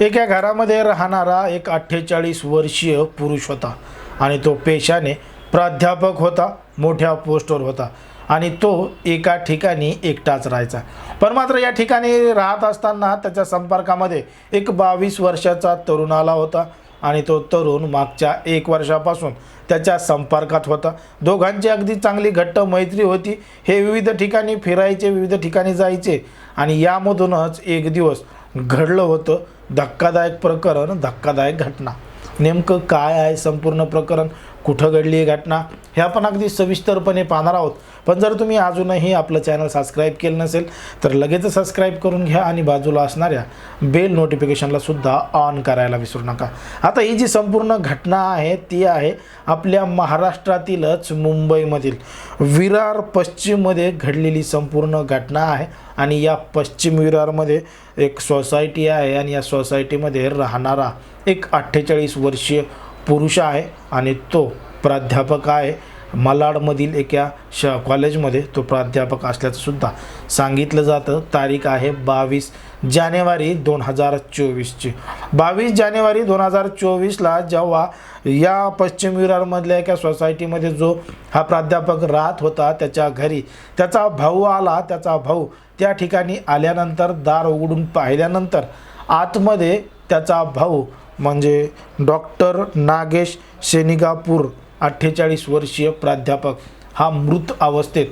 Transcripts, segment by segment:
एका घरामध्ये राहणारा एक अठ्ठेचाळीस वर्षीय पुरुष होता. आणि तो पेशाने प्राध्यापक होता मोठ्या पोस्टवर होता. आणि तो एका ठिकाणी एकटाच राहायचा. पण मात्र या ठिकाणी राहत असताना त्याच्या संपर्कामध्ये एक बावीस वर्षाचा तरुण आला होता. आणि तो तरुण मागच्या एक वर्षापासून त्याच्या संपर्कात होता. दोघांची अगदी चांगली घट्ट मैत्री होती. हे विविध ठिकाणी फिरायचे विविध ठिकाणी जायचे. आणि यामधूनच एक दिवस घडलं होतं. धक्कादायक प्रकरण धक्कादायक घटना. नेमकं काय आहे संपूर्ण प्रकरण? कुठं घडली ही घटना हे आपण अगदी सविस्तरपणे पाहणार आहोत. पण जर तुम्ही अजूनही आपलं चॅनल सबस्क्राईब केलं नसेल तर लगेच सबस्क्राईब करून घ्या आणि बाजूला असणाऱ्या बेल नोटिफिकेशनला सुद्धा ऑन करायला विसरू नका. आता ही जी संपूर्ण घटना आहे ती आहे आपल्या महाराष्ट्रातीलच मुंबईमधील. विरार पश्चिममध्ये घडलेली संपूर्ण घटना आहे आणि या पश्चिम विरारमध्ये एक सोसायटी आहे आणि या सोसायटीमध्ये राहणारा एक अठ्ठेचाळीस वर्षीय पुरुष आहे आणि तो प्राध्यापक आहे. मलाडमधील एका श कॉलेजमध्ये तो प्राध्यापक असल्याचंसुद्धा सांगितलं जातं. तारीख आहे बावीस जानेवारी दोन हजार चोवीसची. बावीस जानेवारी दोन हजार चोवीसला जेव्हा या पश्चिम विरारमधल्या एका सोसायटीमध्ये जो हा प्राध्यापक राहत होता त्याच्या घरी त्याचा भाऊ आला. त्याचा भाऊ त्या ठिकाणी आल्यानंतर दार उघडून पाहिल्यानंतर आतमध्ये त्याचा भाऊ म्हणजे डॉक्टर नागेश सेनिगापूर अठ्ठेचाळीस वर्षीय प्राध्यापक हा मृत अवस्थेत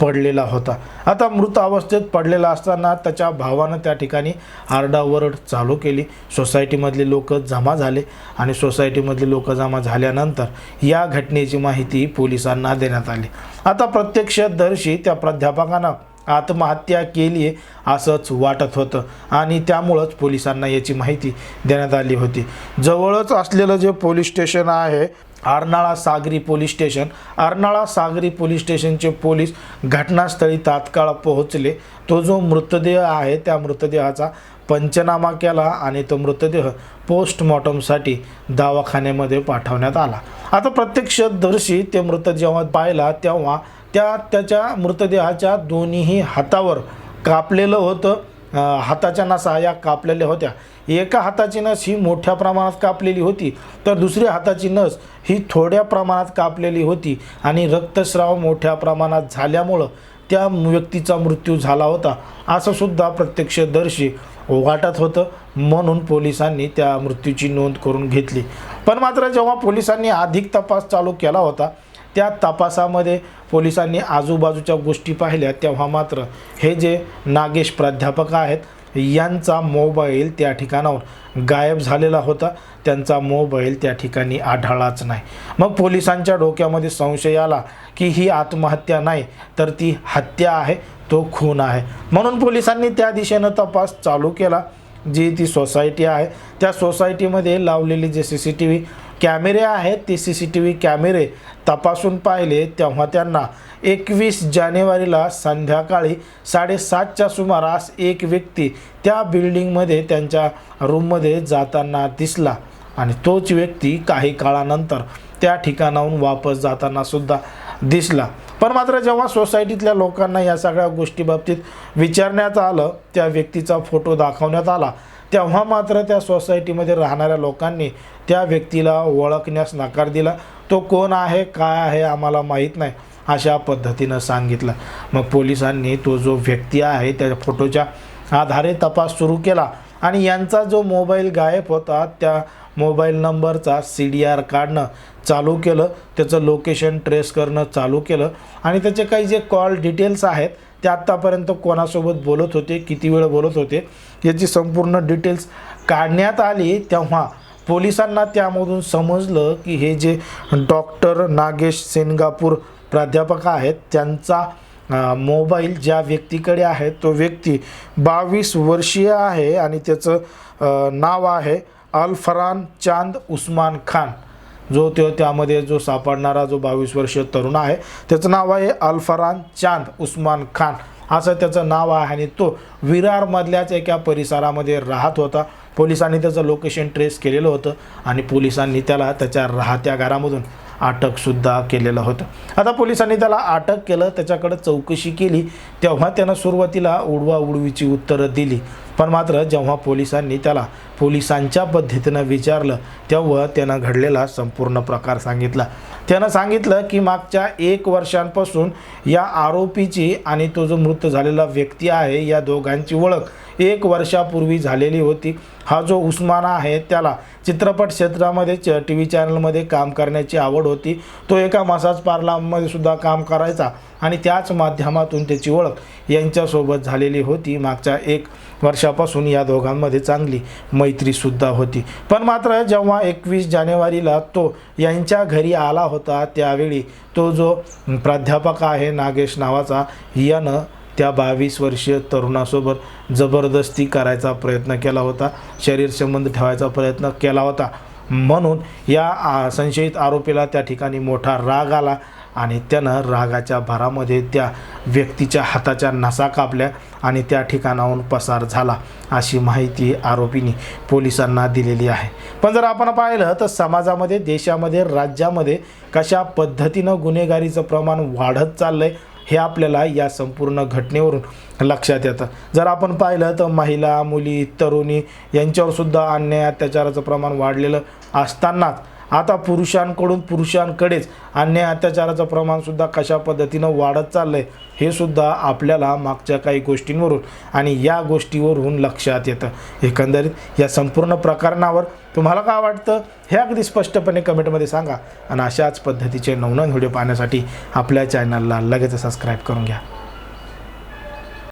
पडलेला होता. आता मृत अवस्थेत पडलेला असताना त्याच्या भावानं त्या ठिकाणी आरडाओरड चालू केली. सोसायटीमधले लोक जमा झाले आणि सोसायटीमधले लोक जमा झाल्यानंतर या घटनेची माहिती पोलिसांना देण्यात आली. आता प्रत्यक्षदर्शी त्या प्राध्यापकांना आत्महत्या केली आहे असंच वाटत होतं. आणि त्यामुळंच पोलिसांना याची माहिती देण्यात आली होती. जवळच असलेलं जे पोलीस स्टेशन आहे अर्नाळा सागरी पोलीस स्टेशन अर्नाळा सागरी पोलीस स्टेशनचे पोलीस घटनास्थळी तात्काळ पोहोचले. तो जो मृतदेह आहे त्या मृतदेहाचा पंचनामा केला आणि तो मृतदेह पोस्टमॉर्टमसाठी दवाखान्यामध्ये पाठवण्यात आला. आता प्रत्यक्षदर्शी ते मृत जेव्हा पाहिला तेव्हा त्या त्याच्या मृतदेहाच्या दोन्हीही हातावर कापलेलं होतं. हाताच्या नसा या कापलेल्या होत्या. एका हाताची नस ही मोठ्या प्रमाणात कापलेली होती तर दुसऱ्या हाताची नस ही थोड्या प्रमाणात कापलेली होती आणि रक्तस्राव मोठ्या प्रमाणात झाल्यामुळं त्या व्यक्तीचा मृत्यू झाला होता. असं सुद्धा प्रत्यक्षदर्शी वाटत होतं. म्हणून पोलिसांनी त्या मृत्यूची नोंद करून घेतली. पण मात्र जेव्हा पोलिसांनी अधिक तपास चालू केला होता त्या तपासामध्ये पोलिसांनी आजूबाजूच्या गोष्टी पाहिल्या तेव्हा मात्र हे जे नागेश प्राध्यापक आहेत यांचा मोबाईल त्या ठिकाणावर गायब झालेला होता. त्यांचा मोबाईल त्या ठिकाणी आढळलाच नाही. मग पोलिसांच्या डोक्यामध्ये संशय आला की ही आत्महत्या नाही तर ती हत्या आहे तो खून आहे. म्हणून पोलिसांनी त्या दिशेनं तपास चालू केला जी ती सोसायटी आहे. त्या सोसायटीमध्ये लावलेली जे सी सी टी व्ही कॅमेरे आहेत ते सी सी टी व्ही कॅमेरे तपासून पाहिले तेव्हा त्यांना एकवीस जानेवारीला संध्याकाळी साडेसातच्या सुमारास एक व्यक्ती त्या बिल्डिंगमध्ये त्यांच्या रूममध्ये जाताना दिसला आणि तोच व्यक्ती काही काळानंतर त्या ठिकाणाहून वापस जाताना सुद्धा दिसला. पण मात्र जेव्हा सोसायटीतल्या लोकांना या सगळ्या गोष्टीबाबतीत विचारण्यात आलं त्या व्यक्तीचा फोटो दाखवण्यात आला. तेव्हा मात्र त्या सोसायटीमध्ये राहणाऱ्या लोकांनी त्या व्यक्तीला ओळखण्यास नकार दिला. तो कोण आहे काय आहे आम्हाला माहीत नाही अशा पद्धतीनं सांगितलं. मग पोलिसांनी तो जो व्यक्ती आहे त्या फोटोच्या आधारे तपास सुरू केला. आणि यांचा जो मोबाईल गायब होता त्या मोबाईल नंबरचा सी डी आर काढणं चालू केलं. त्याचं लोकेशन ट्रेस करणं चालू केलं. आणि त्याचे काही जे कॉल डिटेल्स आहेत ते आत्तापर्यंत कोणासोबत बोलत होते किती वेळ बोलत होते याची संपूर्ण डिटेल्स काढण्यात आली. तेव्हा पोलिसांना त्यामधून समजलं की हे जे डॉक्टर नागेश सेनगापूर प्राध्यापक आहेत त्यांचा मोबाईल ज्या व्यक्तीकडे आहे तो व्यक्ती बावीस वर्षीय आहे आणि त्याचं नाव आहे अल्फरान चांद उस्मान खान जो तो त्यामध्ये जो सापडणारा जो बावीस वर्षीय तरुण आहे त्याचं नाव आहे अल्फरान चांद उस्मान खान. असं त्याचं नाव आहे आणि तो विरारमधल्याच एका परिसरामध्ये राहत होता. पोलिसांनी त्याचं लोकेशन ट्रेस केलेलं होतं आणि पोलिसांनी त्याला त्याच्या राहत्या घरामधून अटकसुद्धा केलेलं होतं. आता पोलिसांनी त्याला अटक केलं त्याच्याकडं चौकशी केली तेव्हा त्यानं सुरुवातीला उडवा उडवीची उत्तरं दिली. पण मात्र जेव्हा पोलिसांनी त्याला पोलिसांच्या पद्धतीनं विचारलं तेव्हा त्यानं घडलेला संपूर्ण प्रकार सांगितला. त्यानं सांगितलं की मागच्या एक वर्षांपासून या आरोपीची आणि तो जो मृत झालेला व्यक्ती आहे या दोघांची ओळख एक वर्षापूर्वी झालेली होती. हा जो उस्माना आहे त्याला चित्रपट क्षेत्रामध्ये च टी व्ही चॅनलमध्ये काम करण्याची आवड होती. तो एका मसाज पार्लरमध्ये सुद्धा काम करायचा. आणि त्याच माध्यमातून त्याची ओळख यांच्यासोबत झालेली होती. मागच्या एक वर्षापासून या दोघांमध्ये चांगली मैत्रीसुद्धा होती. पण मात्र जेव्हा एकवीस जानेवारीला तो यांच्या घरी आला होता त्यावेळी तो जो प्राध्यापक आहे नागेश नावाचा यानं त्या बावीस वर्षीय तरुणासोबत जबरदस्ती करायचा प्रयत्न केला होता. शरीर संबंध ठेवायचा प्रयत्न केला होता. म्हणून या संशयित आरोपीला त्या ठिकाणी मोठा राग आला. आणि त्यानं रागाच्या भरामध्ये त्या व्यक्तीच्या हाताच्या नसा कापल्या आणि त्या ठिकाणाहून पसार झाला अशी माहिती आरोपींनी पोलिसांना दिलेली आहे. पण जर आपण पाहिलं तर समाजामध्ये देशामध्ये राज्यामध्ये कशा पद्धतीनं गुन्हेगारीचं प्रमाण वाढत चाललं आहे हे आपल्याला या संपूर्ण घटनेवरून लक्षात येतं. जर आपण पाहिलं तर महिला मुली तरुणी यांच्यावरसुद्धा अन्याय अत्याचाराचं प्रमाण वाढलेलं असतानाच आता पुरुषांकडून पुरुषांकडेच अन्याय अत्याचाराचं प्रमाणसुद्धा कशा पद्धतीनं वाढत चाललं आहे हे सुद्धा आपल्याला मागच्या काही गोष्टींवरून आणि या गोष्टीवरून लक्षात येतं. एकंदरीत या संपूर्ण प्रकरणावर तुम्हाला काय वाटतं हे अगदी स्पष्टपणे कमेंटमध्ये सांगा. आणि अशाच पद्धतीचे नवनवीन व्हिडिओ पाहण्यासाठी आपल्या चॅनलला लगेच सबस्क्राईब करून घ्या.